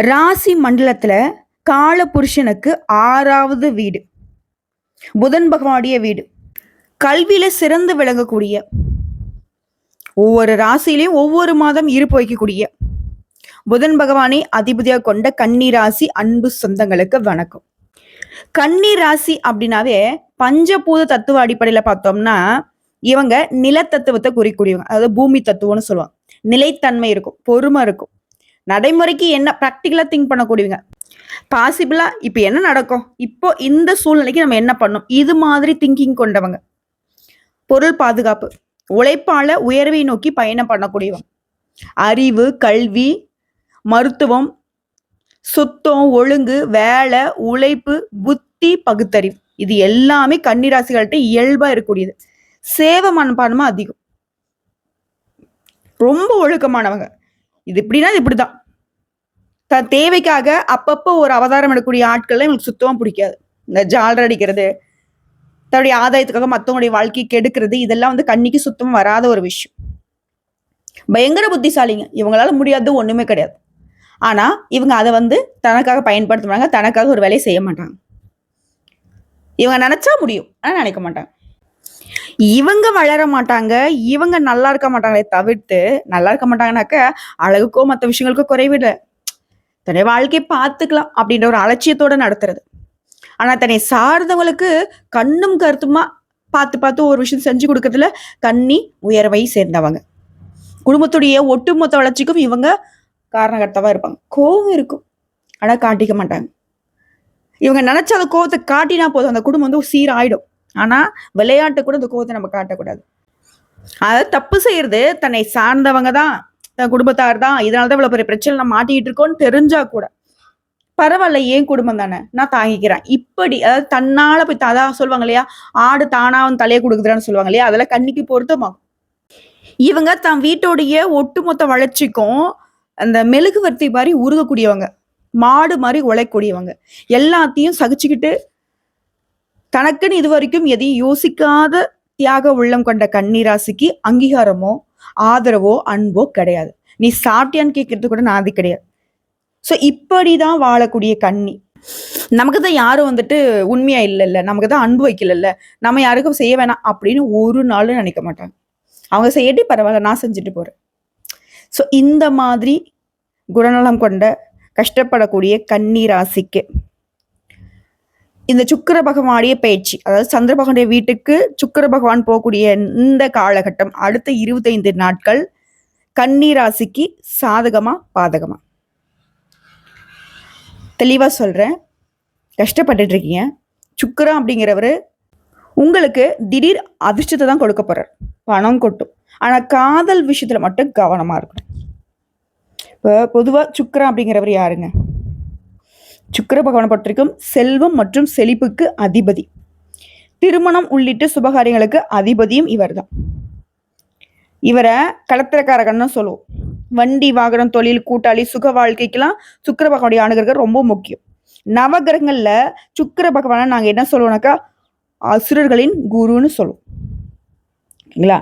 ராசி மண்டலத்தில் கால புருஷனுக்கு ஆறாவது வீடு. புதன் பகவானுடைய வீடு. கல்வியில் சிறந்து விளங்கக்கூடிய ஒவ்வொரு ராசியிலையும் ஒவ்வொரு மாதம் இருப்பு வைக்கக்கூடிய புதன் பகவானை அதிபதியாக கொண்ட கன்னி ராசி அன்பு சொந்தங்களுக்கு வணக்கம். கன்னி ராசி அப்படின்னாவே பஞ்சபூத தத்துவ அடிப்படையில் பார்த்தோம்னா இவங்க நிலத்தத்துவத்தை குறிக்கூடியவங்க அதாவது பூமி தத்துவம்னு சொல்லுவாங்க. நிலைத்தன்மை இருக்கும் பொறுமை இருக்கும். நடைமுறைக்கு என்ன ப்ராக்டிக்கலாக திங்க் பண்ணக்கூடியவங்க? பாசிபிளா இப்போ என்ன நடக்கும்? இப்போ இந்த சூழ்நிலைக்கு நம்ம என்ன பண்ணோம்? இது மாதிரி திங்கிங் கொண்டவங்க. பொருள் பாதுகாப்பு உழைப்பால உயர்வை நோக்கி பயணம் பண்ணக்கூடியவங்க. அறிவு கல்வி மருத்துவம் சுத்தம் ஒழுங்கு வேலை உழைப்பு புத்தி பகுத்தறிவு. இது எல்லாமே கன்னிராசிகள்கிட்ட இயல்பா இருக்கக்கூடியது. சேவை மனப்பான்மை அதிகம். ரொம்ப ஒழுக்கமானவங்க. இது இப்படின்னா இது இப்படிதான். தன் தேவைக்காக அப்பப்போ ஒரு அவதாரம் எடுக்கக்கூடிய ஆட்கள்லாம் இவங்களுக்கு சுத்தமாக பிடிக்காது. இந்த ஜாலர் அடிக்கிறது தன்னுடைய ஆதாயத்துக்காக மற்றவங்களுடைய வாழ்க்கையை கெடுக்கிறது இதெல்லாம் வந்து கண்ணிக்கு சுத்தமாக வராத ஒரு விஷயம். பயங்கர புத்திசாலிங்க. இவங்களால முடியாது ஒன்றுமே கிடையாது. ஆனால் இவங்க அதை வந்து தனக்காக பயன்படுத்துவாங்க தனக்காக ஒரு வேலையை செய்ய மாட்டாங்க. இவங்க நினச்சா முடியும் ஆனால் நினைக்க மாட்டாங்க. இவங்க வளர மாட்டாங்க இவங்க நல்லா இருக்க மாட்டாங்களே தவிர்த்து நல்லா இருக்க மாட்டாங்கனாக்க அழகுக்கோ மற்ற விஷயங்களுக்கோ குறைவில்லை. தன்னுடைய வாழ்க்கையை பார்த்துக்கலாம் அப்படின்ற ஒரு அலட்சியத்தோட நடத்துறது. ஆனால் தன்னை சார்ந்தவங்களுக்கு கண்ணும் கருத்துமா பார்த்து பார்த்து ஒரு விஷயம் செஞ்சு கொடுக்கறதுல கண்ணி உயர்வை சேர்ந்தவங்க. குடும்பத்துடைய ஒட்டுமொத்த வளர்ச்சிக்கும் இவங்க காரணகர்த்தாவாக இருப்பாங்க. கோவம் இருக்கும். ஆனால் காட்டிக்க மாட்டாங்க. இவங்க நினைச்ச அந்த கோவத்தை காட்டினா போதும். அந்த குடும்பம் வந்து சீராயிடும். ஆனால் விளையாட்டு கூட அந்த கோவத்தை நம்ம காட்டக்கூடாது. அதாவது தப்பு செய்யறது தன்னை சார்ந்தவங்க தான் தன் குடும்பத்தார் தான் இதனால தான் இவ்வளோ பெரிய பிரச்சனை நான் மாட்டிக்கிட்டு இருக்கோம்னு தெரிஞ்சா கூட. பரவாயில்ல ஏன் குடும்பம் தானே நான் தாங்கிக்கிறேன். இப்படி அதாவது தன்னால போய் அதான் சொல்லுவாங்க இல்லையா ஆடு தானாக வந்து தலையை கொடுக்குதுன்னு சொல்லுவாங்க இல்லையா அதெல்லாம் கண்ணிக்கு பொருத்தமாகும். இவங்க தன் வீட்டோடைய ஒட்டுமொத்த வளர்ச்சிக்கும் அந்த மெழுகுவர்த்தி மாதிரி உருகக்கூடியவங்க மாடு மாதிரி உழைக்கூடியவங்க எல்லாத்தையும் சகிச்சுக்கிட்டு தனக்குன்னு இது வரைக்கும் எதையும் யோசிக்காத தியாக உள்ளம் கொண்ட கன்னிராசிக்கு அங்கீகாரமோ ஆதரவோ அன்போ கிடையாது. நீ சாப்பிட்டியான்னு கேட்கறது கூட நான் அது கிடையாது. ஸோ இப்படிதான் வாழக்கூடிய கண்ணி நமக்கு தான் யாரும் வந்துட்டு உண்மையா இல்லைல்ல. நமக்கு தான் அன்பு வைக்கலல்ல. நம்ம யாருக்கும் செய்ய வேணாம் அப்படின்னு ஒரு நாளும் நினைக்க மாட்டாங்க. அவங்க செய்யட்டி பரவாயில்ல நான் செஞ்சுட்டு போறேன். ஸோ இந்த மாதிரி குணநலம் கொண்ட கஷ்டப்படக்கூடிய கன்னி ராசிக்கு இந்த சுக்கர பகவானுடைய பயிற்சி அதாவது சந்திர பகவானுடைய வீட்டுக்கு சுக்கிர பகவான் போகக்கூடிய இந்த காலகட்டம் அடுத்த இருபத்தைந்து நாட்கள் கன்னி ராசிக்கு சாதகமா பாதகமா? தெளிவா சொல்றேன். கஷ்டப்பட்டுட்டு இருக்கீங்க. சுக்கரம் அப்படிங்கிறவர் உங்களுக்கு திடீர் அதிர்ஷ்டத்தை தான் கொடுக்க போறார். பணம் கொட்டும். ஆனா காதல் விஷயத்துல மட்டும் கவனமா இருக்கணும். இப்போ பொதுவாக சுக்கரம் அப்படிங்கிறவர் யாருங்க? சுக்கர பகவானை பொறுத்தவரைக்கும் செல்வம் மற்றும் செழிப்புக்கு அதிபதி. திருமணம் உள்ளிட்ட சுபகாரியங்களுக்கு அதிபதியும் இவர் தான் இவரை கலத்திரக்காரகன்னு சொல்லுவோம். வண்டி வாகனம் தொழில் கூட்டாளி சுக வாழ்க்கைக்கெல்லாம் சுக்கர பகவானுடைய அணுகிறது ரொம்ப முக்கியம். நவகிரகங்களில் சுக்கர பகவானை நாங்கள் என்ன சொல்லுவோம்னாக்கா அசுரர்களின் குருன்னு சொல்லுவோம். ஓகேங்களா?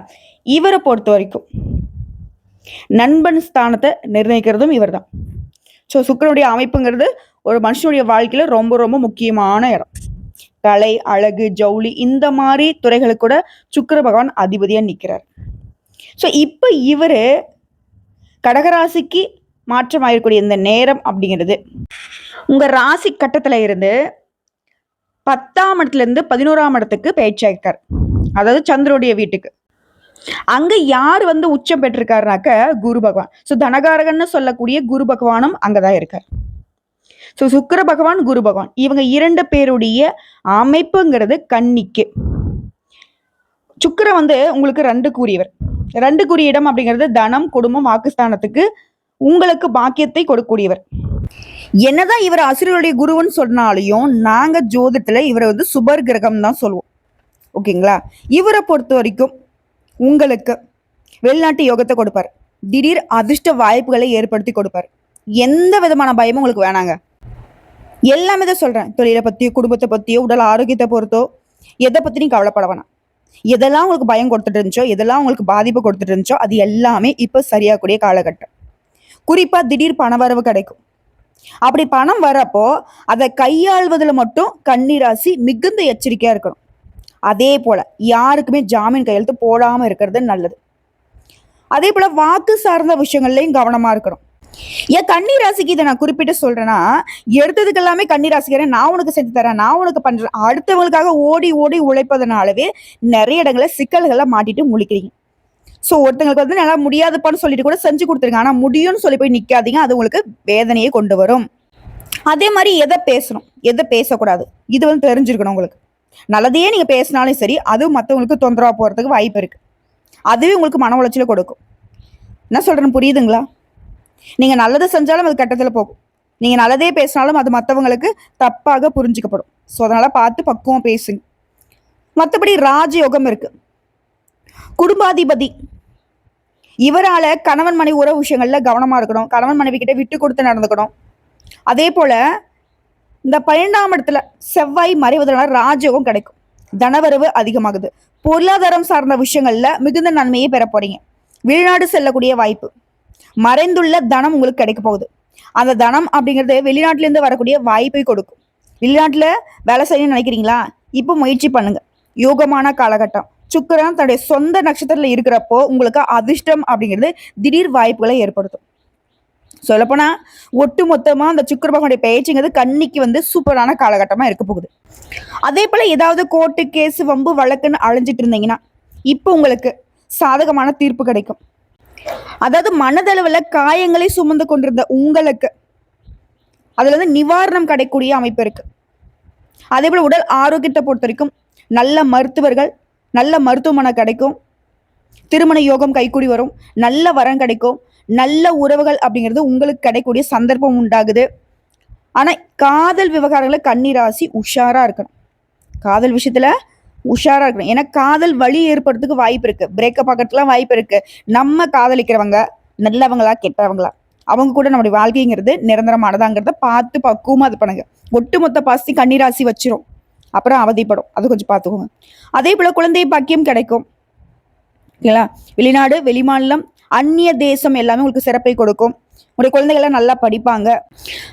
இவரை பொறுத்த வரைக்கும் நண்பன் ஸ்தானத்தை நிர்ணயிக்கிறதும் இவர் தான் ஸோ சுக்கிரனுடைய அமைப்புங்கிறது ஒரு மனுஷனுடைய வாழ்க்கையில ரொம்ப ரொம்ப முக்கியமான இடம். கலை அழகு ஜவுளி இந்த மாதிரி துறைகளுக்கு கூட சுக்கிர பகவான் அதிபதியாக நிற்கிறார் ஸோ இப்போ இவர் கடகராசிக்கு மாற்றமாயிருக்கூடிய இந்த நேரம் அப்படிங்கிறது உங்கள் ராசி கட்டத்தில் இருந்து பத்தாம் இடத்துல இருந்து பதினோராம் இடத்துக்கு பேச்சாயிருக்கார் அதாவது சந்திரோடைய வீட்டுக்கு. அங்க யார் வந்து உச்சம் பெற்றிருக்காருனாக்க குரு பகவான். ஸோ தனகாரகன்னு சொல்லக்கூடிய குரு பகவானும் அங்கதான் இருக்கார். ஸோ சுக்கிர பகவான் குரு பகவான். இவங்க இரண்டு பேருடைய அமைப்புங்கிறது கன்னிக்கு. சுக்கிர வந்து உங்களுக்கு ரெண்டு கூறியவர். ரெண்டு கூறிய இடம் அப்படிங்கிறது தனம் குடும்பம் வாக்குஸ்தானத்துக்கு உங்களுக்கு பாக்கியத்தை கொடுக்கக்கூடியவர். என்னதான் இவர் அசுரருடைய குருன்னு சொன்னாலையும் நாங்க ஜோதத்துல இவரை வந்து சுபர் கிரகம் தான் சொல்லுவோம். ஓகேங்களா? இவரை பொறுத்த வரைக்கும் உங்களுக்கு வெளிநாட்டு யோகத்தை கொடுப்பார். திடீர் அதிர்ஷ்ட வாய்ப்புகளை ஏற்படுத்தி கொடுப்பார். எந்த விதமான பயமும் உங்களுக்கு வேணாங்க. எல்லாமே தான் சொல்கிறேன் தொழிலை பற்றியோ குடும்பத்தை பற்றியோ உடல் ஆரோக்கியத்தை பொறுத்தோ எதை பற்றி நீ கவலைப்பட வேணாம். எதெல்லாம் உங்களுக்கு பயம் கொடுத்துட்டு இருந்துச்சோ எதெல்லாம் உங்களுக்கு பாதிப்பு கொடுத்துட்டு இருந்துச்சோ அது எல்லாமே இப்போ சரியாகக்கூடிய காலகட்டம். குறிப்பாக திடீர் பணவரவு கிடைக்கும். அப்படி பணம் வரப்போ அதை கையாள்வதில் மட்டும் கன்னிராசி மிகுந்த எச்சரிக்கையாக இருக்கணும். அதே போல யாருக்குமே ஜாமீன் கையெழுத்து போடாமல் இருக்கிறது நல்லது. அதே போல வாக்கு சார்ந்த விஷயங்கள்லையும் கவனமாக இருக்கணும். ஏன் கன்னி ராசிக்கு இதை நான் குறிப்பிட்டு சொல்றேன்னா எடுத்ததுக்கு எல்லாமே கன்னி நான் உனக்கு செஞ்சு தரேன் நான் உனக்கு பண்றேன். அடுத்தவங்களுக்காக ஓடி ஓடி உழைப்பதனாலவே நிறைய இடங்களை சிக்கல்களை மாட்டிட்டு முழிக்கிறீங்க. ஸோ ஒருத்தங்களுக்கு வந்து நல்லா முடியாதுப்பான்னு சொல்லிட்டு கூட செஞ்சு கொடுத்துருங்க. ஆனால் முடியும்னு சொல்லி போய் நிற்காதீங்க அது உங்களுக்கு வேதனையை கொண்டு வரும். அதே மாதிரி எதை பேசணும்? எதை பேசக்கூடாது? இது வந்து தெரிஞ்சிருக்கணும் உங்களுக்கு. நல்லதையே நீங்கள் பேசினாலும் சரி அதுவும் மற்றவங்களுக்கு தொந்தரவாக போகிறதுக்கு வாய்ப்பு இருக்குது அதுவே உங்களுக்கு மன உளைச்சலை கொடுக்கும். என்ன சொல்கிறேன்னு புரியுதுங்களா? நீங்க நல்லது செஞ்சாலும் அது கட்டத்துல போகும். நீங்கள் நல்லதே பேசினாலும் அது மற்றவங்களுக்கு தப்பாக புரிஞ்சுக்கப்படும். ஸோ அதனால பார்த்து பக்குவம் பேசுங்க. மற்றபடி ராஜயோகம் இருக்கு. குடும்பாதிபதி. இவரால கணவன் மனைவி உறவு விஷயங்கள்ல கவனமா இருக்கணும். கணவன் மனைவி கிட்ட விட்டு கொடுத்து நடந்துக்கணும். அதே போல இந்த பன்னெண்டாம் இடத்துல செவ்வாய் மறைவதனால ராஜயோகம் கிடைக்கும். தனவரவு அதிகமாகுது. பொருளாதாரம் சார்ந்த விஷயங்கள்ல மிகுந்த நன்மையை பெற போறீங்க. வெளிநாடு செல்லக்கூடிய வாய்ப்பு. மறைந்துள்ள தனம் உங்களுக்கு கிடைக்க போகுது. அந்த தனம் அப்படிங்கிறது வெளிநாட்டிலேருந்து வரக்கூடிய வாய்ப்பை கொடுக்கும். வெளிநாட்டுல வேலை செய்யணும்னு நினைக்கிறீங்களா? இப்போ முயற்சி பண்ணுங்க. யோகமான காலகட்டம். சுக்கரன் தன்னுடைய சொந்த நட்சத்திரத்துல இருக்கிறப்போ உங்களுக்கு அதிர்ஷ்டம் அப்படிங்கிறது திடீர் வாய்ப்புகளை ஏற்படுத்தும். சொல்லப்போனா ஒட்டு மொத்தமா அந்த சுக்கர பகவானுடைய பயிற்சிங்கிறது கண்ணிக்கு வந்து சூப்பரான காலகட்டமா இருக்க போகுது. அதே போல ஏதாவது கோர்ட்டு கேஸ் வம்பு வழக்குன்னு அலைஞ்சிட்டு இருந்தீங்கன்னா இப்போ உங்களுக்கு சாதகமான தீர்ப்பு கிடைக்கும். அதாவது மனதளவில் காயங்களை சுமந்து கொண்டிருந்த உங்களுக்கு அதுல வந்து நிவாரணம் கிடைக்கக்கூடிய அமைப்பு இருக்கு. அதே போல் உடல் ஆரோக்கியத்தை பொறுத்த வரைக்கும் நல்ல மருத்துவர்கள் நல்ல மருத்துவமனை கிடைக்கும். திருமண யோகம் கைக்கூடி வரும். நல்ல வரம் கிடைக்கும். நல்ல உறவுகள் அப்படிங்கிறது உங்களுக்கு கிடைக்கக்கூடிய சந்தர்ப்பம் உண்டாகுது. ஆனால் காதல் விவகாரங்களில் கன்னிராசி உஷாராக இருக்கணும். காதல் விஷயத்தில் உஷாரா இருக்கணும். ஏன்னா காதல் வழி ஏற்படுறதுக்கு வாய்ப்பு இருக்கு. பிரேக்கப் ஆகிறதுக்குலாம் வாய்ப்பு இருக்கு. நம்ம காதலிக்கிறவங்க நல்லவங்களா கெட்டவங்களா அவங்க கூட நம்முடைய வாழ்க்கைங்கிறது நிரந்தரமானதாங்கிறத பார்த்து பக்குவமா இது பண்ணுங்க. ஒட்டுமொத்த பாசி கன்னிராசி வச்சிரும். அப்புறம் அவதிப்படும். அது கொஞ்சம் பார்த்துக்கோங்க. அதே போல குழந்தை பாக்கியம் கிடைக்கும். ஓகேங்களா வெளிநாடு வெளிமாநிலம் அந்நிய தேசம் எல்லாமே உங்களுக்கு சிறப்பை கொடுக்கும். உங்களுடைய குழந்தைகள்லாம் நல்லா படிப்பாங்க.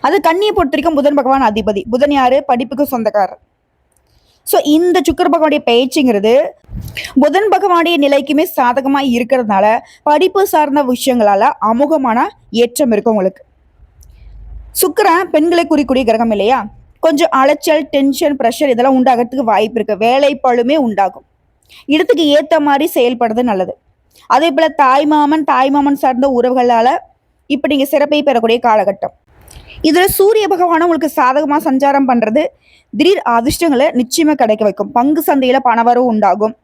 அது கண்ணியை பொறுத்த வரைக்கும் புதன் பகவான் அதிபதி. புதன் யாரு? படிப்புக்கு சொந்தக்காரர். ஸோ இந்த சுக்கர பகவானுடைய பயிற்சிங்கிறது புதன் பகவானுடைய நிலைக்குமே சாதகமாக இருக்கிறதுனால படிப்பு சார்ந்த விஷயங்களால அமுகமான ஏற்றம் இருக்கும் உங்களுக்கு. சுக்கரன் பெண்களை குறிக்கூடிய கிரகம் இல்லையா? கொஞ்சம் அலைச்சல் டென்ஷன் ப்ரெஷர் இதெல்லாம் உண்டாகிறதுக்கு வாய்ப்பு இருக்கு. வேலைப்பாளுமே உண்டாகும். இடத்துக்கு ஏற்ற மாதிரி செயல்படுறது நல்லது. அதே போல தாய்மாமன் தாய்மாமன் சார்ந்த உறவுகளால இப்போ நீங்க சிறப்பை பெறக்கூடிய காலகட்டம். இதுல சூரிய பகவானும் உங்களுக்கு சாதகமா சஞ்சாரம் பண்றது திடீர் அதிர்ஷ்டங்களை நிச்சயமா கிடைக்க வைக்கும். பங்கு சந்தையில பணவரவு உண்டாகும்.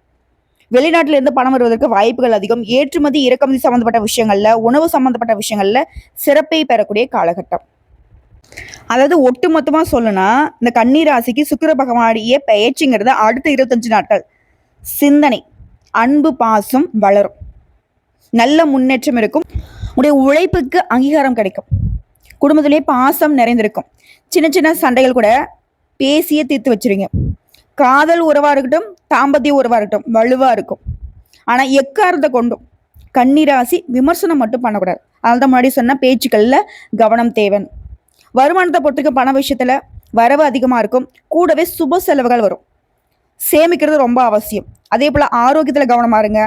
வெளிநாட்டுல இருந்து பணம் வருவதற்கு வாய்ப்புகள் அதிகம். ஏற்றுமதி இறக்குமதி சம்பந்தப்பட்ட விஷயங்கள்ல உணவு சம்பந்தப்பட்ட விஷயங்கள்ல சிறப்பை பெறக்கூடிய காலகட்டம். அதாவது ஒட்டுமொத்தமாக சொல்லணும்னா இந்த கண்ணீர் ராசிக்கு சுக்கிர பகவானுடைய பயிற்சிங்கிறது அடுத்த இருபத்தஞ்சு நாட்கள். சிந்தனை அன்பு பாசம் வளரும். நல்ல முன்னேற்றம் இருக்கும். உடைய உழைப்புக்கு அங்கீகாரம் கிடைக்கும். குடும்பத்திலே பாசம் நிறைந்திருக்கும். சின்ன சின்ன சண்டைகள் கூட பேசியே தீர்த்து வச்சிருங்க. காதல் உறவா இருக்கட்டும் தாம்பத்திய உறவா இருக்கட்டும் வலுவா இருக்கும். ஆனா எக்காரத்தை கொண்டும் கன்னிராசி விமர்சனம் மட்டும் பண்ணக்கூடாது. அதனால தான் முன்னாடி சொன்ன பேச்சுக்களில் கவனம் தேவன். வருமானத்தை பொறுத்துக்க பண விஷயத்தில் வரவு அதிகமாக இருக்கும். கூடவே சுப செலவுகள் வரும். சேமிக்கிறது ரொம்ப அவசியம். அதே போல் ஆரோக்கியத்தில் கவனமா இருங்க.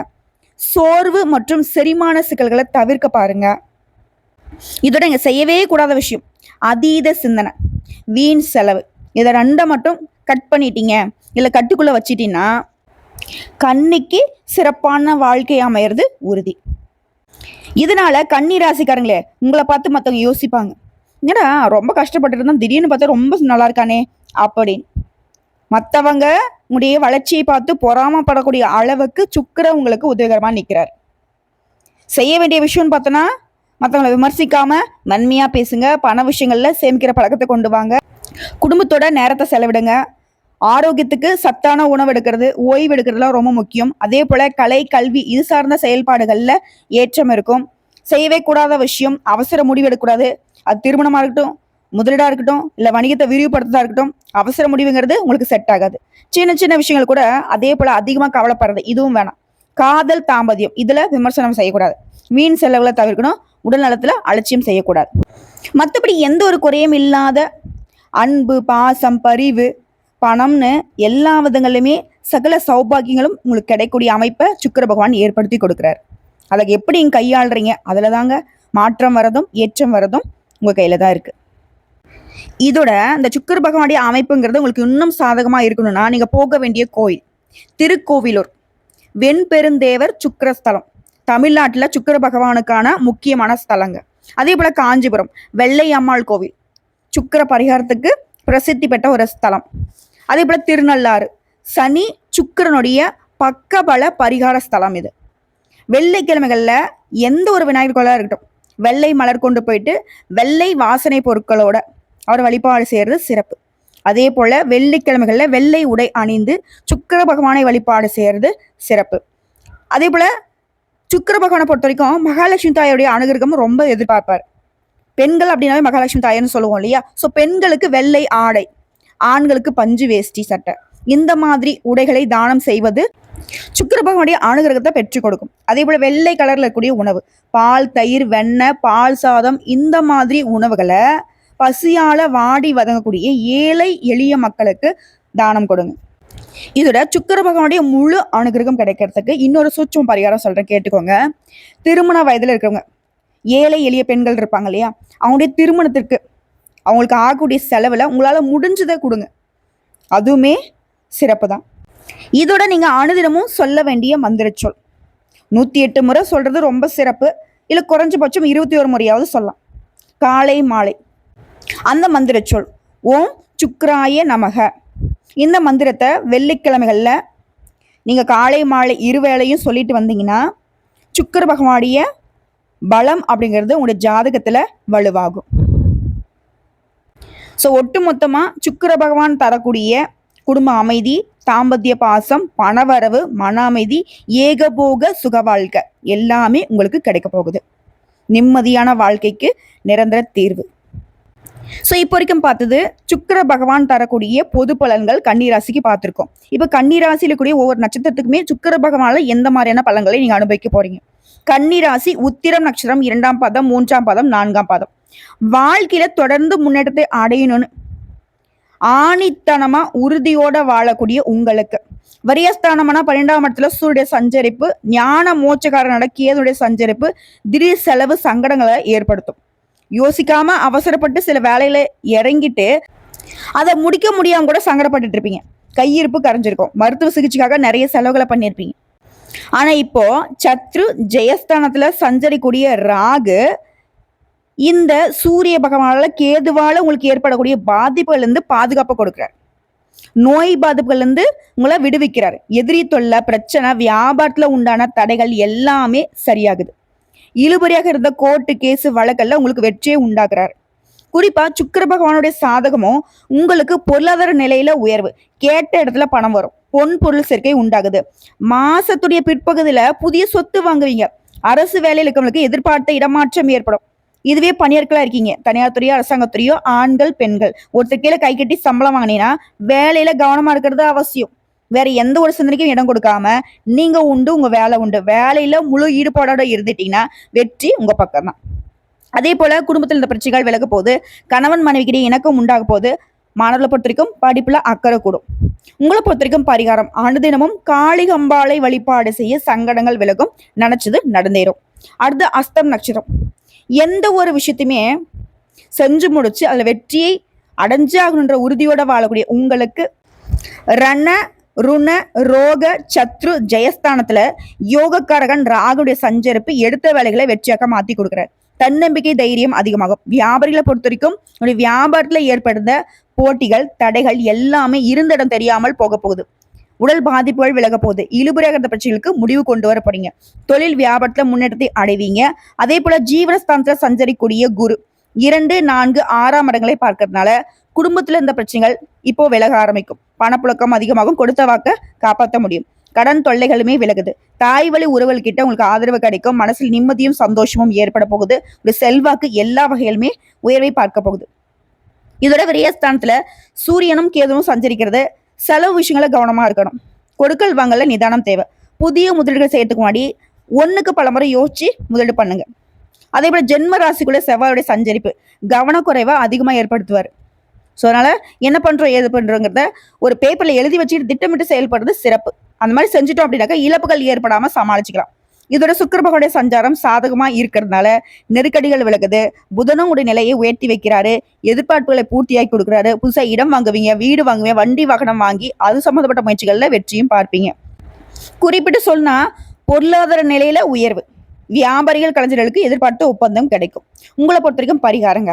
சோர்வு மற்றும் செரிமான சிக்கல்களை தவிர்க்க பாருங்க. இதோட இங்கே செய்யவே கூடாத விஷயம் அதீத சிந்தனை. வீண் செலவு. இதை ரெண்டை மட்டும் கட் பண்ணிட்டீங்க. இல்லை கட்டுக்குள்ளே வச்சிட்டீங்கன்னா கண்ணுக்கு சிறப்பான வாழ்க்கை அமையிறது உறுதி. இதனால கண்ணீர் ராசிக்காரங்களே உங்களை பார்த்து மற்றவங்க யோசிப்பாங்க. என்னடா ரொம்ப கஷ்டப்பட்டு இருந்தா திடீர்னு பார்த்தா ரொம்ப நல்லா இருக்கானே அப்படின்னு. மற்றவங்க உடைய வளர்ச்சியை பார்த்து பொறாமப்படக்கூடிய அளவுக்கு சுக்கர உங்களுக்கு உதவிகரமாக நிற்கிறார் செய்ய வேண்டிய விஷயம்னு பார்த்தோன்னா மற்றவங்களை விமர்சிக்காம நன்மையாக பேசுங்க பண விஷயங்களில் சேமிக்கிற பழக்கத்தை கொண்டு வாங்க. குடும்பத்தோட நேரத்தை செலவிடுங்க. ஆரோக்கியத்துக்கு சத்தான உணவு எடுக்கிறது ஓய்வு எடுக்கிறதுலாம் ரொம்ப முக்கியம். அதே போல கலை கல்வி இது சார்ந்த செயல்பாடுகளில் ஏற்றம் இருக்கும். செய்யவே கூடாத விஷயம் அவசர முடிவு எடுக்கக்கூடாது. அது திருமணமாக இருக்கட்டும் முதலீடாக இருக்கட்டும் இல்லை வணிகத்தை விரிவுபடுத்ததாக இருக்கட்டும் அவசர முடிவுங்கிறது உங்களுக்கு செட் ஆகாது. சின்ன சின்ன விஷயங்கள் கூட அதே போல அதிகமாக கவலைப்படுறது இதுவும் வேணாம். காதல் தாம்பதியம் இதில் விமர்சனம் செய்யக்கூடாது. வீண் செலவுகளை தவிர்க்கணும் உடல்நலத்தில் அலட்சியம் செய்யக்கூடாது. மற்றபடி எந்த ஒரு குறையும் இல்லாத அன்பு பாசம் பரிவு பணம்னு எல்லா விதங்களிலுமே சகல சௌபாகியங்களும் உங்களுக்கு கிடைக்கக்கூடிய அமைப்பை சுக்கிர பகவான் ஏற்படுத்தி கொடுக்குறாரு. அதை எப்படி நீங்கள் கையாளுறீங்க? அதில் தாங்க மாற்றம் வரதும் ஏற்றம் வரதும் உங்கள் கையில் தான் இருக்குது இதோட இந்த சுக்கிர பகவானுடைய அமைப்புங்கிறது உங்களுக்கு இன்னும் சாதகமாக இருக்கணும்னா நீங்கள் போக வேண்டிய கோயில் திருக்கோவிலூர். வெண்பெருந்தேவர் சுக்கிரஸ்தலம். தமிழ்நாட்டில் சுக்கிர பகவானுக்கான முக்கியமான ஸ்தலங்க. அதே போல் காஞ்சிபுரம் வெள்ளை அம்மாள் கோவில். சுக்கிர பரிகாரத்துக்கு பிரசித்தி பெற்ற ஒரு ஸ்தலம். அதே போல் திருநள்ளாறு. சனி சுக்கரனுடைய பக்கபல பரிகார ஸ்தலம் இது. வெள்ளிக்கிழமைகளில் எந்த ஒரு விநாயகர் கோலாக இருக்கட்டும் வெள்ளை மலர் கொண்டு போயிட்டு வெள்ளை வாசனை பொருட்களோட அவர் வழிபாடு செய்கிறது சிறப்பு. அதே போல் வெள்ளிக்கிழமைகளில் வெள்ளை உடை அணிந்து சுக்கிர பகவானை வழிபாடு செய்கிறது சிறப்பு. அதே போல் சுக்கிர பகவானை பொறுத்த வரைக்கும் மகாலட்சுமி தாயோடைய அனுகிரகம் ரொம்ப எதிர்பார்ப்பார். பெண்கள் அப்படின்னாவே மகாலட்சுமி தாயர்னு சொல்லுவோம் இல்லையா? ஸோ பெண்களுக்கு வெள்ளை ஆடை ஆண்களுக்கு பஞ்சு வேஷ்டி சட்டை. இந்த மாதிரி உடைகளை தானம் செய்வது சுக்கிர பகவானுடைய அனுகிரகத்தை பெற்றுக் கொடுக்கும். அதே போல வெள்ளை கலர்ல இருக்கக்கூடிய உணவு பால் தயிர் வெண்ணெய் பால் சாதம் இந்த மாதிரி உணவுகளை பசியால வாடி வதங்கக்கூடிய ஏழை எளிய மக்களுக்கு தானம் கொடுங்க. இதோட சுக்கிர பகவானுடைய முழு அனுகிரகம் கிடைக்கிறதுக்கு இன்னொரு சூட்சம் பரிகாரம் சொல்றேன் கேட்டுக்கோங்க. திருமண வயதுல இருக்கிறவங்க ஏழை எளிய பெண்கள் இருப்பாங்க இல்லையா? அவங்களுடைய திருமணத்திற்கு அவங்களுக்கு ஆகக்கூடிய செலவில் உங்களால் முடிஞ்சதை கொடுங்க. அதுவுமே சிறப்பு தான் இதோட நீங்கள் அனுதினமும் சொல்ல வேண்டிய மந்திர சொல். நூற்றி எட்டு முறை சொல்கிறது ரொம்ப சிறப்பு. இல்லை குறைஞ்சபட்சம் இருபத்தி ஒரு முறையாவது சொல்லலாம். காலை மாலை. அந்த மந்திர சொல். ஓம் சுக்ராய நமக. இந்த மந்திரத்தை வெள்ளிக்கிழமைகளில் நீங்கள் காலை மாலை இருவேளையும் சொல்லிட்டு வந்தீங்கன்னா சுக்கர பகவானுடைய பலம் அப்படிங்கிறது உங்களுடைய ஜாதகத்தில் வலுவாகும். ஸோ ஒட்டுமொத்தமாக சுக்கர பகவான் தரக்கூடிய குடும்ப அமைதி தாம்பத்திய பாசம் பணவரவு மன அமைதி ஏகபோக சுக வாழ்க்கை எல்லாமே உங்களுக்கு கிடைக்க போகுது. நிம்மதியான வாழ்க்கைக்கு நிரந்தர தீர்வு. ஸோ இப்போ வரைக்கும் பார்த்தது சுக்கர பகவான் தரக்கூடிய பொது பலன்கள் கன்னிராசிக்கு பார்த்துருக்கோம். இப்போ கன்னிராசியில் கூடிய ஒவ்வொரு நட்சத்திரத்துக்குமே சுக்கர பகவானால எந்த மாதிரியான பலன்களை நீங்கள் அனுபவிக்க போறீங்க? கன்னிராசி உத்திரம் நட்சத்திரம் இரண்டாம் பாதம் மூன்றாம் பாதம் நான்காம் பாதம். வாழ்க்கையில தொடர்ந்து முன்னேற்றத்தை அடையணும்னு. ஆணித்தனமா உறுதியோட வாழக்கூடிய உங்களுக்கு. வரியஸ்தானமான பன்னெண்டாம் இடத்துல சூரிய சஞ்சரிப்பு ஞான மோச்சக்காரனோட கேதுடைய சஞ்சரிப்பு திடீர் செலவு சங்கடங்களை ஏற்படுத்தும். யோசிக்காம அவசரப்பட்டு சில வேலையில இறங்கிட்டு அதை முடிக்க முடியாம கூட சங்கடப்பட்டு இருப்பீங்க. கையிருப்பு கரைஞ்சிருக்கும். மருத்துவ சிகிச்சைக்காக நிறைய செலவுகளை பண்ணியிருப்பீங்க. ஆனா இப்போ சத்ரு ஜெயஸ்தானத்துல சஞ்சரிக்கூடிய ராகு இந்த சூரிய பகவானால கேதுவால உங்களுக்கு ஏற்படக்கூடிய பாதிப்புகள் இருந்து பாதுகாப்பு கொடுக்குறார். நோய் பாதிப்புகள் இருந்து உங்களை விடுவிக்கிறார். எதிரி தொல்லை பிரச்சனை வியாபாரத்துல உண்டான தடைகள் எல்லாமே சரியாகுது. இழுபறியாக இருந்த கோர்ட்டு கேஸு வழக்கல்ல உங்களுக்கு வெற்றியை உண்டாக்குறாரு. குறிப்பா சுக்கர பகவானுடைய சாதகமும் உங்களுக்கு பொருளாதார நிலையில உயர்வு. கேட்ட இடத்துல பணம் வரும். பொன் பொருள் சேர்க்கை உண்டாகுது. மாசத்துடைய பிற்பகுதியில புதிய சொத்து வாங்குவீங்க. அரசு வேலையில் இருக்கவங்களுக்கு எதிர்பார்த்த இடமாற்றம் ஏற்படும். இதுவே பணியாட்களா இருக்கீங்க. தனியார் துறையோ அரசாங்கத்துறையோ ஆண்கள் பெண்கள். ஒருத்தர் கீழே கை கட்டி சம்பளம் வாங்கினீங்கன்னா வேலையில கவனமா இருக்கிறது அவசியம். வேற எந்த ஒரு சிந்தனைக்கும் இடம் கொடுக்காம நீங்க உண்டு உங்க வேலை உண்டு. வேலையில முழு ஈடுபாடோட இருந்துட்டீங்கன்னா வெற்றி உங்க பக்கம் தான் அதே போல குடும்பத்தில் இந்த பிரச்சனைகள் விலக போது கணவன் மனைவிக்கிடையே இணக்கம் உண்டாக போது மாணவர்களை பொறுத்த வரைக்கும் படிப்புல அக்கறை கூடும். உங்களை பொறுத்த வரைக்கும் பரிகாரம் காளி காளிகம்பாளை வழிபாடு செய்ய சங்கடங்கள் விலகும். நினைச்சது நடந்தேறும். அடுத்து அஸ்தம் நட்சத்திரம். எந்த ஒரு விஷயத்தையுமே செஞ்சு முடிச்சு அதில் வெற்றியை அடைஞ்சாகணுன்ற உறுதியோட வாழக்கூடிய உங்களுக்கு ரண ருண ரோக சத்ரு ஜெயஸ்தானத்துல யோகக்காரகன் ராகுடைய சஞ்சரிப்பு எடுத்த வேலைகளை வெற்றியாக மாத்தி கொடுக்குறாரு. தன்னம்பிக்கை தைரியம் அதிகமாகும். வியாபாரிகளை பொறுத்த வரைக்கும் வியாபாரத்தில் ஏற்படுத்த போட்டிகள் தடைகள் எல்லாமே இருந்த இடம் தெரியாமல் போக போகுது. உடல் பாதிப்புகள் விலக போகுது. இழுபறியாக பிரச்சனைகளுக்கு முடிவு கொண்டு வர போறீங்க. தொழில் வியாபாரத்தில் முன்னேற்றத்தை அடைவீங்க. அதே போல ஜீவனஸ்தானத்தில் சஞ்சரிக்கூடிய குரு. இரண்டு நான்கு ஆறாம் இடங்களை பார்க்கறதுனால குடும்பத்தில் இருந்த பிரச்சனைகள் இப்போ விலக ஆரம்பிக்கும். பணப்புழக்கம் அதிகமாகும். கொடுத்த வாக்க காப்பாற்ற முடியும். கடன் தொல்லைகளுமே விலகுது. தாய் வழி உறவுகள் கிட்ட உங்களுக்கு ஆதரவு கிடைக்கும் மனசில் நிம்மதியும் சந்தோஷமும் ஏற்பட போகுது. ஒரு செல்வாக்கு எல்லா வகையிலுமே உயர்வை பார்க்க போகுது. இதோட விரயஸ்தானத்துல சூரியனும் கேதுவும் சஞ்சரிக்கிறது. செலவு விஷயங்கள கவனமா இருக்கணும். கொடுக்கல் வாங்கல நிதானம் தேவை. புதிய முதலீடுகள் செய்யறதுக்கு முன்னாடி ஒன்றுக்கு பல முறை யோசிச்சு முதலீடு பண்ணுங்க. அதே போல ஜென்ம ராசிக்குள்ள செவ்வாயுடைய சஞ்சரிப்பு கவனக்குறைவை அதிகமா ஏற்படுத்துவார். ஸோ அதனால என்ன பண்றோம் ஏது பண்றோங்கிறத ஒரு பேப்பர்ல எழுதி வச்சுட்டு திட்டமிட்டு செயல்படுறது சிறப்பு. அந்த மாதிரி செஞ்சுட்டோம் அப்படின்னாக்கா இழப்புகள் ஏற்படாமல் சமாளிச்சுக்கலாம். இதோட சுக்கிர சஞ்சாரம் சாதகமா இருக்கிறதுனால நெருக்கடிகள் விலகுது. புதனும் உடைய நிலையை உயர்த்தி வைக்கிறாரு. எதிர்பார்ப்புகளை பூர்த்தியாக்கி கொடுக்குறாரு. புதுசா இடம் வாங்குவீங்க வீடு வாங்குவீங்க வண்டி வாகனம் வாங்கி அது சம்மந்தப்பட்ட முயற்சிகளில் வெற்றியும் பார்ப்பீங்க. குறிப்பிட்டு சொன்னா பொருளாதார நிலையில உயர்வு. வியாபாரிகள் கலைஞர்களுக்கு எதிர்பார்த்த ஒப்பந்தம் கிடைக்கும். உங்களை பொறுத்த வரைக்கும் பரிகாரங்க.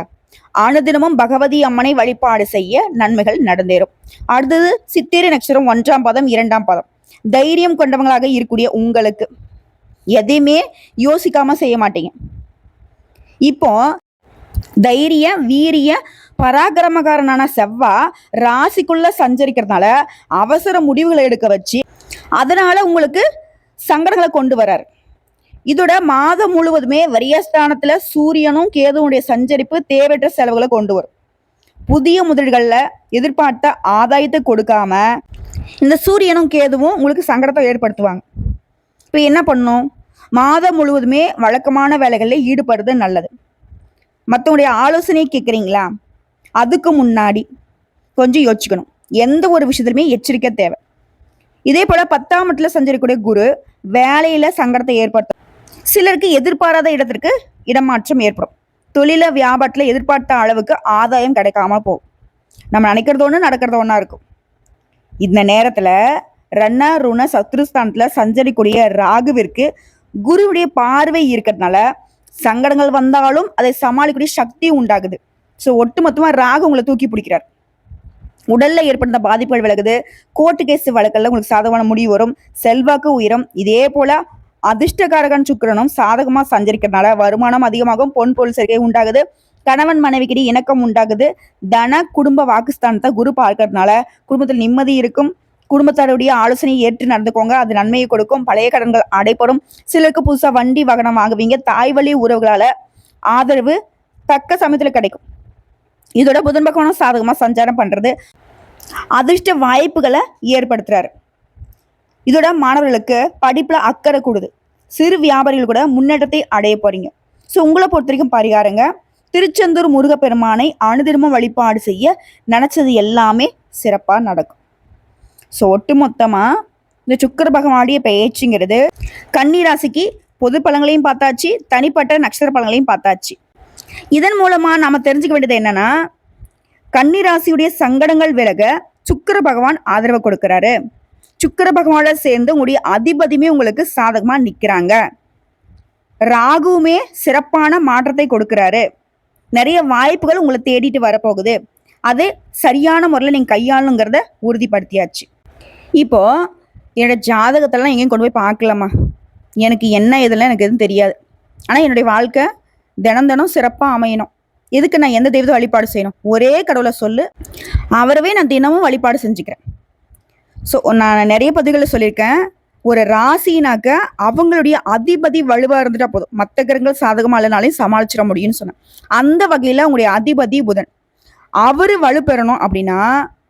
அனுதினமும் பகவதி அம்மனை வழிபாடு செய்ய நன்மைகள் நடந்தேறும். அடுத்தது சித்திரை நட்சத்திரம் ஒன்றாம் பதம் இரண்டாம் பதம். தைரியம் கொண்டவங்களாக இருக்கக்கூடிய உங்களுக்கு எதையுமே யோசிக்காம செய்ய மாட்டீங்க. இப்போ தைரிய வீரிய பராக்கிரமக்காரனான செவ்வா ராசிக்குள்ள சஞ்சரிக்கிறதுனால அவசர முடிவுகளை எடுக்க வச்சு அதனால உங்களுக்கு சங்கடங்களை கொண்டு வரார். இதோட மாதம் முழுவதுமே வரியஸ்தானத்துல சூரியனும் கேதுவனுடைய சஞ்சரிப்பு தேவையற்ற செலவுகளை கொண்டு வரும். புதிய முதலீடுகளில் எதிர்பார்த்த ஆதாயத்தை கொடுக்காம இந்த சூரியனும் கேதுவும் உங்களுக்கு சங்கடத்தை ஏற்படுத்துவாங்க. இப்போ என்ன பண்ணும்? மாதம் முழுவதுமே வழக்கமான வேலைகளில் ஈடுபடுறது நல்லது. மற்றவங்களுடைய ஆலோசனை கேட்குறீங்களா அதுக்கு முன்னாடி கொஞ்சம் யோசிக்கணும் எந்த ஒரு விஷயத்துலையுமே எச்சரிக்கை தேவை. இதே போல பத்தாம் இடத்துல சஞ்சரிக்கக்கூடிய குரு வேலையில சங்கடத்தை ஏற்படுத்தும். சிலருக்கு எதிர்பாராத இடத்திற்கு இடமாற்றம் ஏற்படும். தொழில வியாபாரத்தில் எதிர்பார்த்த அளவுக்கு ஆதாயம் கிடைக்காம போகும் நம்ம நினைக்கிறது ஒன்று நடக்கிறது ஒன்றா இருக்கும். இந்த நேரத்தில் ரன்னா ருண சத்ருஸ்தானத்தில் சஞ்சரிக்கூடிய ராகுவிற்கு குருவுடைய பார்வை இருக்கிறதுனால சங்கடங்கள் வந்தாலும் அதை சமாளிக்கக்கூடிய சக்தி உண்டாகுது. ஸோ ஒட்டுமொத்தமாக ராகு உங்களை தூக்கி பிடிக்கிறார். உடல்ல ஏற்படுத்த பாதிப்புகள் விலகுது. கோர்ட்டு கேஸ் வழக்கில் உங்களுக்கு சாதகமான முடிவு வரும். செல்வாக்கு உயரும். இதே போல அதிர்ஷ்டகாரகன் சுக்கிரனும் சாதகமாக சஞ்சரிக்கிறதுனால வருமானம் அதிகமாகும் பொன் பொருள் சேர்க்கை உண்டாகுது கணவன் மனைவிக்கிடையே இணக்கம் உண்டாகுது தன குடும்ப வாக்குஸ்தானத்தை குரு பார்க்கறதுனால குடும்பத்தில் நிம்மதி இருக்கும். குடும்பத்தாருடைய ஆலோசனையை ஏற்று நடந்துக்கோங்க அது நன்மையை கொடுக்கும். பழைய கடன்கள் அடைப்படும். சிலருக்கு புதுசாக வண்டி வாகனம் வாங்குவீங்க. தாய் வழி உறவுகளால் ஆதரவு தக்க சமயத்தில் கிடைக்கும். இதோட புதன் பகவானும் சாதகமாக சஞ்சாரம் பண்ணுறது அதிர்ஷ்ட வாய்ப்புகளை ஏற்படுத்துறாரு. இதோட மாணவர்களுக்கு படிப்பில் அக்கறை கூடுது. சிறு வியாபாரிகள் கூட முன்னேற்றத்தை அடைய போறீங்க. ஸோ உங்களை பொறுத்த வரைக்கும் பரிகாரங்க திருச்செந்தூர் முருகப்பெருமானை அனுதினமும் வழிபாடு செய்ய நினச்சது எல்லாமே சிறப்பாக நடக்கும். ஸோ ஒட்டு மொத்தமாக இந்த சுக்கர பகவானுடைய பெயர்ச்சிங்கிறது கன்னிராசிக்கு பொது பழங்களையும் பார்த்தாச்சு தனிப்பட்ட நட்சத்திர பழங்களையும் பார்த்தாச்சு. இதன் மூலமாக நாம் தெரிஞ்சுக்க வேண்டியது என்னன்னா கன்னிராசியுடைய சங்கடங்கள் விலக சுக்கர பகவான் ஆதரவு கொடுக்குறாரு. சுக்கிர பகவானோட சேர்ந்து உங்களுடைய அதிபதியுமே உங்களுக்கு சாதகமா நிக்கிறாங்க. ராகுவுமே சிறப்பான மாற்றத்தை கொடுக்கிறாரு. நிறைய வாய்ப்புகள் உங்களை தேடிட்டு வரப்போகுது. அது சரியான முறையில் நீங்கள் கையாளுங்கிறத உறுதிப்படுத்தியாச்சு. இப்போ என்னோட ஜாதகத்தெல்லாம் எங்கேயும் கொண்டு போய் பார்க்கலாமா எனக்கு என்ன இதெல்லாம் எனக்கு எதுவும் தெரியாது. ஆனால் என்னுடைய வாழ்க்கை தினம் தினம் சிறப்பாக அமையணும். எதுக்கு நான் எந்த தெய்வத்தை வழிபாடு செய்யணும்? ஒரே கடவுளை சொல்லு. அவரவே நான் தினமும் வழிபாடு செஞ்சுக்கிறேன். ஸோ நான் நிறைய பதிவுகளை சொல்லியிருக்கேன். ஒரு ராசினாக்க அவங்களுடைய அதிபதி வலுவாக இருந்துட்டா போதும். மற்ற கிரகங்கள் சாதகமாக இல்லைனாலையும் சமாளிச்சிட முடியும்னு சொன்னேன். அந்த வகையில் உங்களுடைய அதிபதி புதன். அவர் வலுப்பெறணும் அப்படின்னா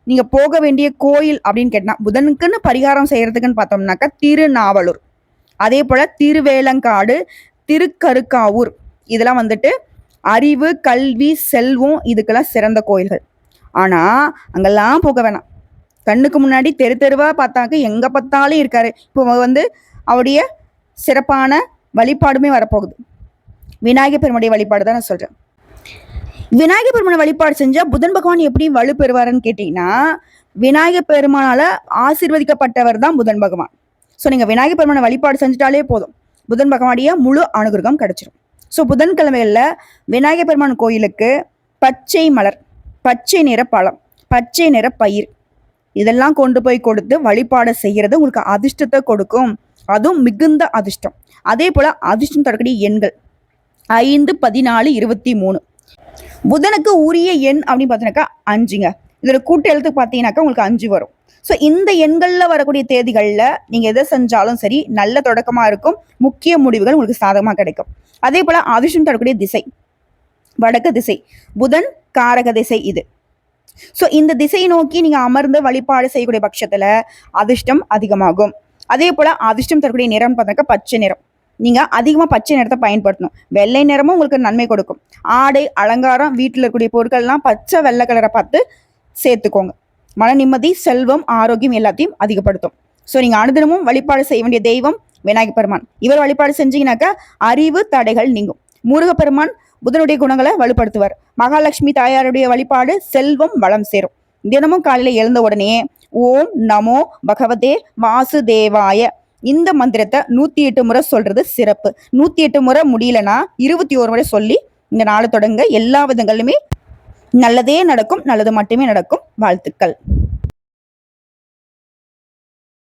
நீங்கள் போக வேண்டிய கோயில் அப்படின்னு கேட்டால் புதனுக்குன்னு பரிகாரம் செய்கிறதுக்குன்னு பார்த்தோம்னாக்கா திருநாவலூர். அதே போல் திருவேலங்காடு திருக்கருக்காவூர். இதெல்லாம் வந்துட்டு அறிவு கல்வி செல்வம் இதுக்கெல்லாம் சிறந்த கோயில்கள். ஆனால் அங்கெல்லாம் போக வேணாம். கண்ணுக்கு முன்னாடி தெரு தெருவா பார்த்தாக்க எங்க பார்த்தாலும் இருக்காரு. இப்போ வந்து அவருடைய சிறப்பான வழிபாடுமே வரப்போகுது. விநாயகர் பெருமுடைய வழிபாடு தான் நான் சொல்றேன். விநாயகர் பெருமான வழிபாடு செஞ்சா புதன் பகவான் எப்படி வலு பெறுவாருன்னு கேட்டீங்கன்னா விநாயகர் பெருமானால ஆசீர்வதிக்கப்பட்டவர் தான் புதன் பகவான். ஸோ நீங்க விநாயகர் பெருமானை வழிபாடு செஞ்சுட்டாலே போதும். புதன் பகவானுடைய முழு அனுகிரகம் கிடைச்சிடும் ஸோ புதன்கிழமைகளில் விநாயகர் பெருமான் கோயிலுக்கு பச்சை மலர் பச்சை நிற பழம் பச்சை நிற பயிர் இதெல்லாம் கொண்டு போய் கொடுத்து வழிபாடு செய்கிறது உங்களுக்கு அதிர்ஷ்டத்தை கொடுக்கும். அதுவும் மிகுந்த அதிர்ஷ்டம். அதே போல் அதிர்ஷ்டம் தரக்கூடிய எண்கள். ஐந்து பதினாலு இருபத்தி மூணு. புதனுக்கு உரிய எண் அப்படின்னு பார்த்தீங்கன்னாக்கா அஞ்சுங்க. இதோட கூட்டு எழுத்து பார்த்தீங்கன்னாக்கா உங்களுக்கு அஞ்சு வரும். ஸோ இந்த எண்களில் வரக்கூடிய தேதிகளில் நீங்கள் எதை செஞ்சாலும் சரி நல்ல தொடக்கமாக இருக்கும். முக்கிய முடிவுகள் உங்களுக்கு சாதகமாக கிடைக்கும். அதே போல் அதிர்ஷ்டம் தரக்கூடிய திசை. வடக்கு திசை. புதன் காரக திசை இது. ஸோ இந்த திசையை நோக்கி நீங்கள் அமர்ந்து வழிபாடு செய்யக்கூடிய பட்சத்தில் அதிர்ஷ்டம் அதிகமாகும். அதே போல் அதிர்ஷ்டம் தரக்கூடிய நிறம் பார்த்தாக்க பச்சை நிறம். நீங்கள் அதிகமாக பச்சை நிறத்தை பயன்படுத்தணும். வெள்ளை நிறமும் உங்களுக்கு நன்மை கொடுக்கும். ஆடை அலங்காரம் வீட்டில் இருக்கக்கூடிய பொருட்கள்லாம் பச்சை வெள்ளை கலரை பார்த்து சேர்த்துக்கோங்க. மன நிம்மதி செல்வம் ஆரோக்கியம் எல்லாத்தையும் அதிகப்படுத்தும். ஸோ நீங்கள் அனுதினமும் வழிபாடு செய்ய வேண்டிய தெய்வம் விநாயகப் பெருமான். இவர் வழிபாடு செஞ்சீங்கன்னாக்கா அறிவு தடைகள் நீங்கும். முருகப்பெருமான் புதனுடைய குணங்களை வலுப்படுத்துவார். மகாலட்சுமி தாயாருடைய வழிபாடு செல்வம் வளம் சேரும். தினமும் காலையில் எழுந்த உடனே ஓம் நமோ பகவதே வாசுதேவாய. இந்த மந்திரத்தை நூத்தி எட்டு முறை சொல்றது சிறப்பு. நூத்தி எட்டு முறை முடியலனா இருபத்தி ஒரு முறை சொல்லி இந்த நாளை தொடங்க எல்லா விதங்களிலுமே நல்லதே நடக்கும் நல்லது மட்டுமே நடக்கும். வாழ்த்துக்கள்.